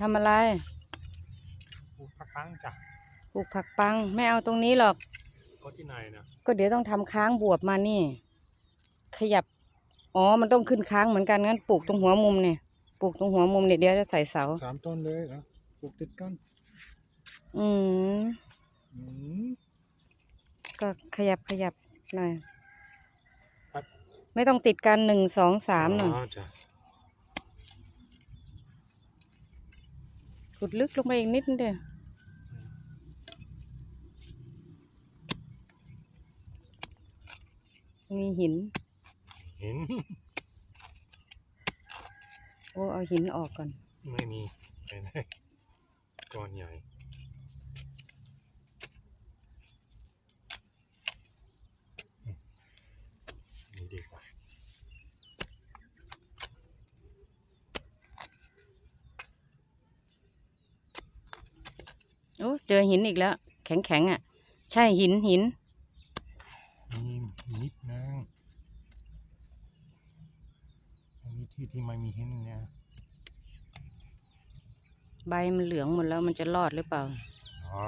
ทำอะไรปลูกผักปังจ้ะปลูกผักปังไม่เอาตรงนี้หรอก ก็ที่ไหนนะก็เดี๋ยวต้องทำค้างบวบมานี่ ขยับ อ๋อ มันต้องขึ้นค้างเหมือนกันงั้นปลูกตรงหัวมุมเนี่ยปลูกตรงหัวมุมเนี่ยเดี๋ยวจะใส่เสา สามต้นเลยนะปลูกติดกันอืม อืม ก็ขยับขยับหน่อยครับ ไม่ต้องติดกันหนึ่งสองสามหน่อย อ๋อจ้ะ ขุดลึกลงไปอีกนิดนึงเดียวมีหินเห็นโอ้เอาหินออกก่อน ไม่มีไปไหนก้อนใหญ่อืมนี่ดีกว่า โอ้เจอหินอีกแล้ว แข็งแข็งๆอะ ใช่หินหินมีนิดนึงอันนี้ที่ที่ไม่มีหินเนี่ยใบมันเหลืองหมดแล้วมันจะรอดหรือเปล่าอ๋อ